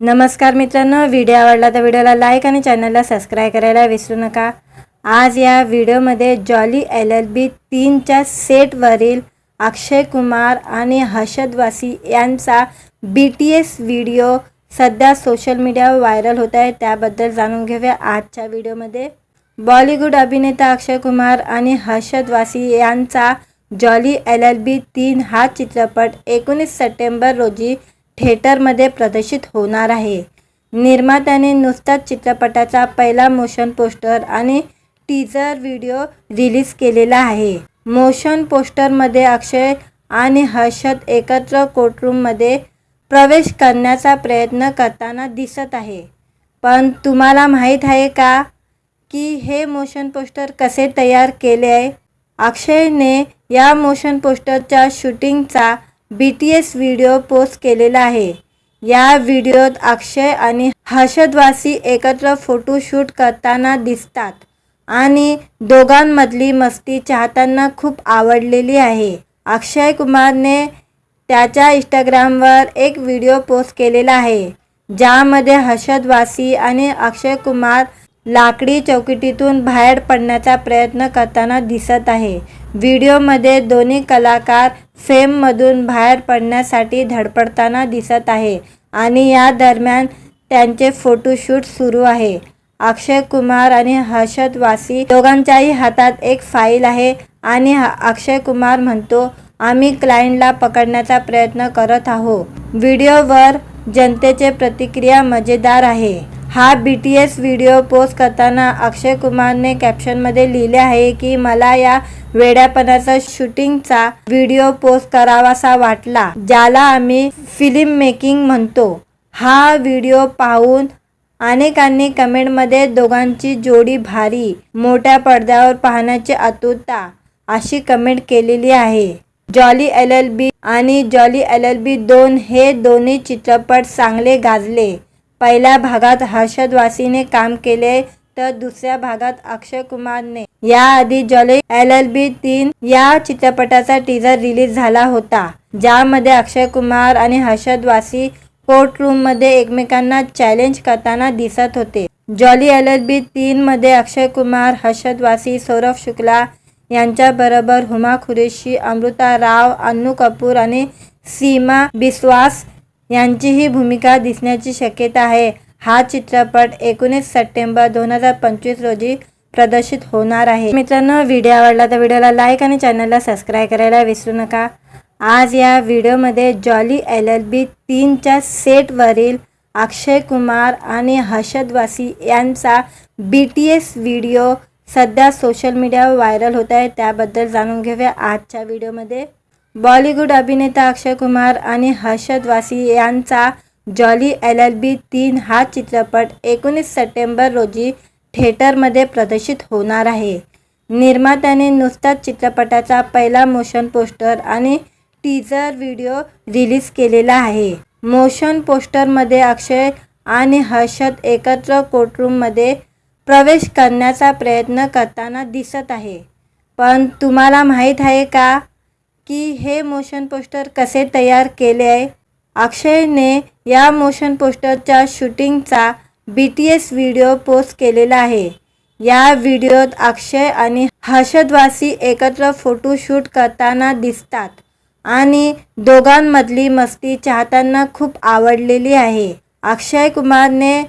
नमस्कार मित्रांनो व्हिडिओ आवडला तर व्हिडिओला लाईक आणि चॅनलला सबस्क्राईब करायला विसरू नका. आज या व्हिडिओमध्ये जॉली एल एल बी तीनच्या सेटवरील अक्षय कुमार आणि हर्षद वासी यांचा बी टी एस व्हिडिओ सध्या सोशल मीडियावर व्हायरल होत आहे. त्याबद्दल जाणून घेऊया आजच्या व्हिडिओमध्ये. बॉलिवूड अभिनेता अक्षय कुमार आणि हर्षद वासी यांचा जॉली एल एल बी तीन हा चित्रपट एकोणीस सप्टेंबर रोजी थिएटरमध्ये प्रदर्शित होणार आहे. निर्मात्याने नुसताच चित्रपटाचा पहिला मोशन पोस्टर आणि टीजर व्हिडिओ रिलीज केलेला आहे. मोशन पोस्टरमध्ये अक्षय आणि हर्षद एकत्र कोर्टरूममध्ये प्रवेश करण्याचा प्रयत्न करताना दिसत आहे. पण तुम्हाला माहीत आहे का की हे मोशन पोस्टर कसे तयार केले आहे? अक्षयने या मोशन पोस्टरच्या शूटिंगचा B T S video post केलेला आहे. या व्हिडिओत अक्षय आणि हर्षदवासी एकत्र फोटोशूट करताना दिसतात आणि दोघांमधली मस्ती चाहत्यांना खूप आवडलेली आहे. अक्षय कुमारने त्याच्या इंस्टाग्रामवर एक व्हिडिओ पोस्ट केलेला आहे ज्यामध्ये हर्षदवासी आणि अक्षय कुमार लाकडी चौकटीतून बाहेर पडण्याचा प्रयत्न करताना दिसत आहे. व्हिडिओमध्ये दोन्ही कलाकार फेममधून बाहेर पडण्यासाठी धडपडताना दिसत आहे आणि या दरम्यान त्यांचे फोटोशूट सुरू आहे. अक्षय कुमार आणि हर्षद वासी दोघांच्याही हातात एक फाईल आहे आणि अक्षय कुमार म्हणतो आम्ही क्लायंटला पकडण्याचा प्रयत्न करत आहोत. व्हिडिओवर जनतेचे प्रतिक्रिया मजेदार आहे. हा B T S video post करताना अक्षय कुमारने कॅप्शनमध्ये लिहिले आहे की मला या वेड्यापणाचा शूटिंगचा व्हिडिओ पोस्ट करावासा वाटला ज्याला आम्ही फिल्म मेकिंग म्हणतो. हा व्हिडिओ पाहून अनेकांनी कमेंटमध्ये दोघांची जोडी भारी मोठ्या पडद्यावर पाहण्याची आतुरता अशी कमेंट केलेली आहे. जॉली एल एल बी आणि जॉली एल एल बी दोन हे दोन्ही चित्रपट चांगले गाजले. पहिल्या भागात हर्षद वासीने काम केले तर दुसऱ्या भागात अक्षय कुमारने याआधी जॉली एल एल बी तीन या चित्रपटाचा टीजर रिलीज झाला होता ज्यामध्ये अक्षय कुमार आणि हर्षद वासी कोर्ट रूममध्ये एकमेकांना चॅलेंज करताना दिसत होते. जॉली एल एल बी तीन मध्ये अक्षय कुमार हर्षद वासी सौरभ शुक्ला यांच्याबरोबर हुमा खुरेशी अमृता राव अन्नू कपूर आणि सीमा बिस्वास यांचीही भूमिका दिसण्याची शक्यता आहे. हा चित्रपट एकोणीस सप्टेंबर दोन हजार पंचवीस रोजी प्रदर्शित होणार आहे. मित्रांनो व्हिडिओ आवडला तर व्हिडिओला लाईक आणि चॅनलला सबस्क्राईब करायला विसरू नका. आज या व्हिडिओमध्ये जॉली एल एल बी तीनच्या सेटवरील अक्षय कुमार आणि हर्षद वासी यांचा बी टी एस व्हिडिओ सध्या सोशल मीडियावर व्हायरल होत आहे. त्याबद्दल जाणून घेऊया आजच्या व्हिडिओमध्ये बॉलिवूड अभिनेता अक्षय कुमार आणि हर्षद वासी यांचा जॉली एल एल बी तीन हा चित्रपट एकोणीस सप्टेंबर रोजी थिएटरमध्ये प्रदर्शित होणार आहे. निर्मात्याने नुसताच चित्रपटाचा पहिला मोशन पोस्टर आणि टीजर व्हिडिओ रिलीज केलेला आहे. मोशन पोस्टरमध्ये अक्षय आणि हर्षद एकत्र कोर्टरूममध्ये प्रवेश करण्याचा प्रयत्न करताना दिसत आहे. पण तुम्हाला माहीत आहे का की हे मोशन पोस्टर कसे तयार केले आहे? अक्षयने या मोशन पोस्टरच्या शूटिंगचा B T S video post केलेला आहे. या व्हिडिओत अक्षय आणि हर्षदवासी एकत्र फोटोशूट करताना दिसतात आणि दोघांमधली मस्ती चाहत्यांना खूप आवडलेली आहे. अक्षय कुमारने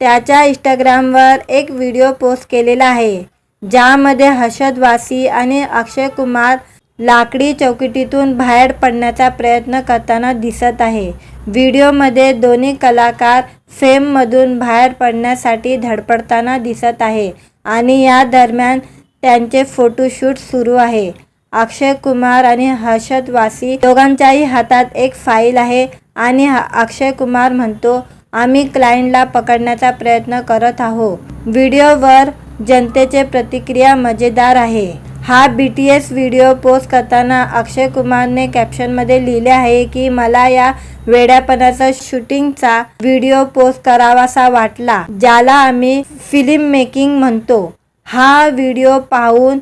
त्याच्या इंस्टाग्रामवर एक व्हिडिओ पोस्ट केलेला आहे ज्यामध्ये हर्षद वासी आणि अक्षय कुमार लाकडी चौकटीतून बाहेर पडण्याचा प्रयत्न करताना दिसत आहे. व्हिडिओमध्ये दोन्ही कलाकार फेममधून बाहेर पडण्यासाठी धडपडताना दिसत आहे आणि या दरम्यान त्यांचे फोटोशूट सुरू आहे. अक्षय कुमार आणि हर्षद वासी दोघांच्याही हातात एक फाईल आहे आणि अक्षय कुमार म्हणतो आम्ही क्लायंटला पकडण्याचा प्रयत्न करत आहोत. व्हिडिओवर जनतेचे प्रतिक्रिया मजेदार आहे. हा B T S video post करताना अक्षय कुमारने कॅप्शनमध्ये लिहिले आहे की मला या वेड्यापणाचा शूटिंगचा व्हिडिओ पोस्ट करावासा वाटला ज्याला आम्ही फिल्म मेकिंग म्हणतो. हा व्हिडिओ पाहून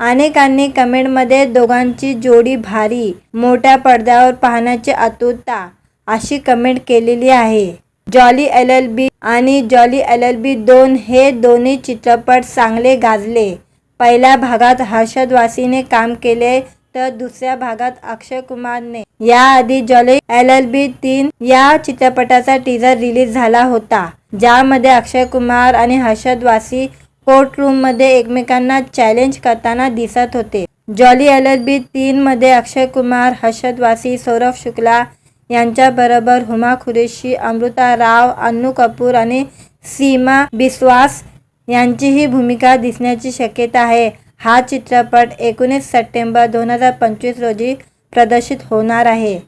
अनेकांनी कमेंटमध्ये दोघांची जोडी भारी मोठ्या पडद्यावर पाहण्याची आतुरता अशी कमेंट केलेली आहे. जॉली एल एल बी आणि जॉली एल एल बी दोन हे दोन्ही चित्रपट चांगले गाजले. पहिल्या भागात हर्षद वासीने काम केले तर दुसऱ्या भागात अक्षय कुमारने याआधी जॉली एल एल बी तीन या चित्रपटाचा टीजर रिलीज झाला होता ज्यामध्ये अक्षय कुमार आणि हर्षद वासी कोर्ट रूममध्ये एकमेकांना चॅलेंज करताना दिसत होते. जॉली एल एल बी तीन मध्ये अक्षय कुमार हर्षद वासी सौरभ शुक्ला यांच्याबरोबर हुमा खुरेशी अमृता राव अन्नू कपूर आणि सीमा बिस्वास यांचीही भूमिका दिसण्याची शक्यता आहे. हा चित्रपट एकोणीस सप्टेंबर दोन हजार पंचवीस रोजी प्रदर्शित होणार आहे.